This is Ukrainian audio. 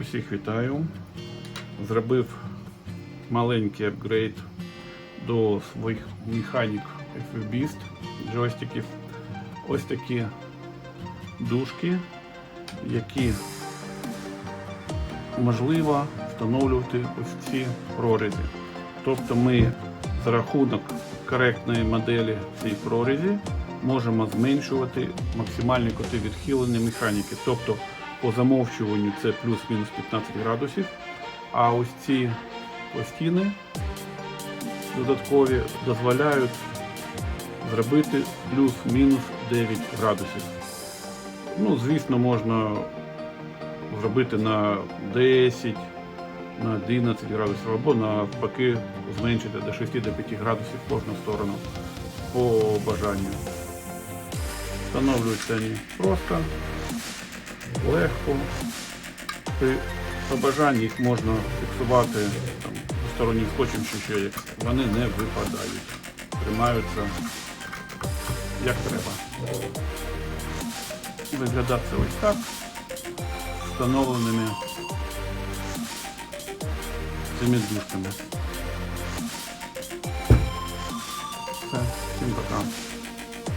Усіх вітаю. Зробив маленький апгрейд до своїх механік FBist джойстиків. Ось такі дужки, які можливо встановлювати ось ці прорізі. Тобто ми за рахунок коректної моделі цієї прорізі можемо зменшувати максимальні коти відхилення механіки. Тобто по замовчуванню це плюс-мінус 15 градусів, а ось ці пластини додаткові дозволяють зробити плюс-мінус 9 градусів. Ну, звісно, можна зробити на 10, на 11 градусів, або навпаки зменшити до 6-5 градусів кожну сторону по бажанню. Встановлюються вони просто, легко. При по бажанні їх можна фіксувати там, стороннім скотчем чи ще як. Вони не випадають. Тримаються як треба. Виглядати ось так. Встановленими цими дужками. Все, всім пока.